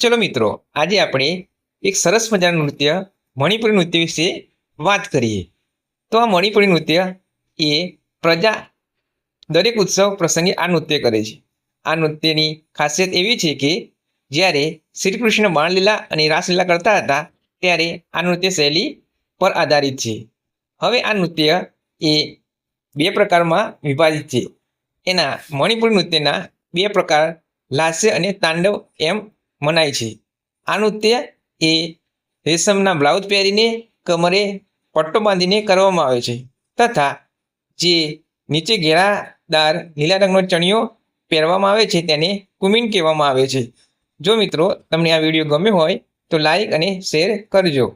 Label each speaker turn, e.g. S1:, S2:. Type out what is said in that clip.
S1: ચલો મિત્રો, આજે આપણે એક સરસ મજાનું નૃત્ય, મણિપુરી નૃત્ય વિશે વાત કરીએ. તો આ મણિપુરી નૃત્ય એ પ્રજા દરેક ઉત્સવ પ્રસંગે આ નૃત્ય કરે છે. આ નૃત્યની ખાસિયત એવી છે કે જ્યારે શ્રી કૃષ્ણ બાણલીલા અને રાસલીલા કરતા હતા, ત્યારે આ નૃત્ય શૈલી પર આધારિત છે. હવે આ નૃત્ય એ બે પ્રકારમાં વિભાજિત છે. એના મણિપુરી નૃત્યના બે પ્રકાર લાસ્ય અને તાંડવ એમ મનાય છે. આ નૃત્ય એ રેશમના બ્લાઉઝ પહેરીને કમરે પટ્ટો બાંધીને કરવામાં આવે છે. તથા જે નીચે ઘેરાદાર લીલા રંગનો ચણિયો પહેરવામાં આવે છે તેને કુમિન કહેવામાં આવે છે. જો મિત્રો તમને આ વીડિયો ગમ્યો હોય તો લાઈક અને શેર કરજો.